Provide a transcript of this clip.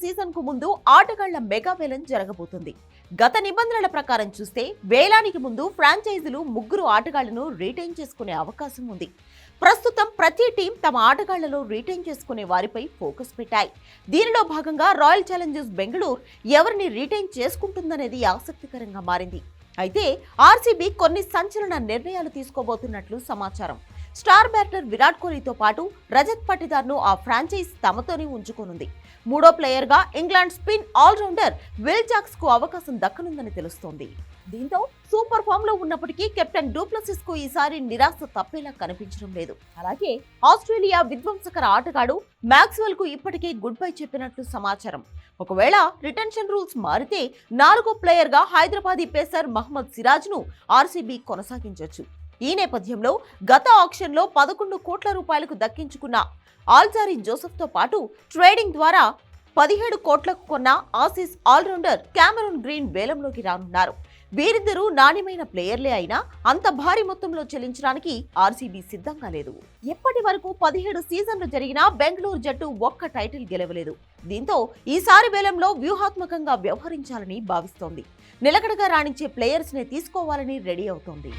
సీజన్కు ముందు ఆటగాళ్ళ మెగా వేలం జరగబోతుంది. గత నిబంధనల ప్రకారం చూస్తే వేలానికి ముందు ఫ్రాంచైజీలు ముగ్గురు ఆటగాళ్ళను రీటైన్ చేసుకునే అవకాశం ఉంది. ప్రస్తుతం ప్రతి టీం తమ ఆటగాళ్ళలో రీటైన్ చేసుకునే వారిపై ఫోకస్ పెట్టాయి. దీనిలో భాగంగా రాయల్ ఛాలెంజర్స్ బెంగళూరు ఎవరిని రీటైన్ చేసుకుంటుందనేది ఆసక్తికరంగా మారింది. అయితే ఆర్సీబీ కొన్ని సంచలన నిర్ణయాలు తీసుకోబోతున్నట్లు సమాచారం. స్టార్ బ్యాటర్ విరాట్ కోహ్లీతో పాటు రజత్ పటిదార్ను ఆ ఫ్రాంచైజ్ తమతోనే ఉంచుకోనుంది. మూడో ప్లేయర్గా ఇంగ్లాండ్ స్పిన్ ఆల్రౌండర్ విల్ జాక్స్కు అవకాశం దక్కనుందని తెలుస్తోంది. దీంతో సూపర్ ఫామ్లో ఉన్నప్పటికీ కెప్టెన్ డూప్లసిస్కు ఈసారి నిరాశ తప్పేలా కనిపించడం లేదు. అలాగే ఆస్ట్రేలియా విధ్వంసకర ఆటగాడు మ్యాక్స్వెల్కు ఇప్పటికే గుడ్ బై చెప్పినట్లు సమాచారం. ఒకవేళ రిటెన్షన్ రూల్స్ మారితే నాలుగో ప్లేయర్గా హైదరాబాదీ పేసర్ మహమ్మద్ సిరాజ్ను ఆర్సీబీ కొనసాగించొచ్చు. ఈ నేపథ్యంలో గత ఆక్షన్లో పదకొండు కోట్ల రూపాయలకు దక్కించుకున్న ఆల్జారీ జోసెఫ్తో పాటు ట్రేడింగ్ ద్వారా పదిహేడు కోట్లకు కొన్న ఆసీస్ ఆల్రౌండర్ క్యామరూన్ గ్రీన్ వేలంలోకి రానున్నారు. వీరిద్దరూ నాణ్యమైన ప్లేయర్లే అయినా అంత భారీ మొత్తంలో చెల్లించడానికి ఆర్సీబీ సిద్ధంగా లేదు. ఎప్పటి వరకు పదిహేడు సీజన్లు జరిగిన బెంగళూరు జట్టు ఒక్క టైటిల్ గెలవలేదు. దీంతో ఈసారి వేలంలో వ్యూహాత్మకంగా వ్యవహరించాలని భావిస్తోంది. నిలకడగా రాణించే ప్లేయర్స్ నే తీసుకోవాలని రెడీ అవుతోంది.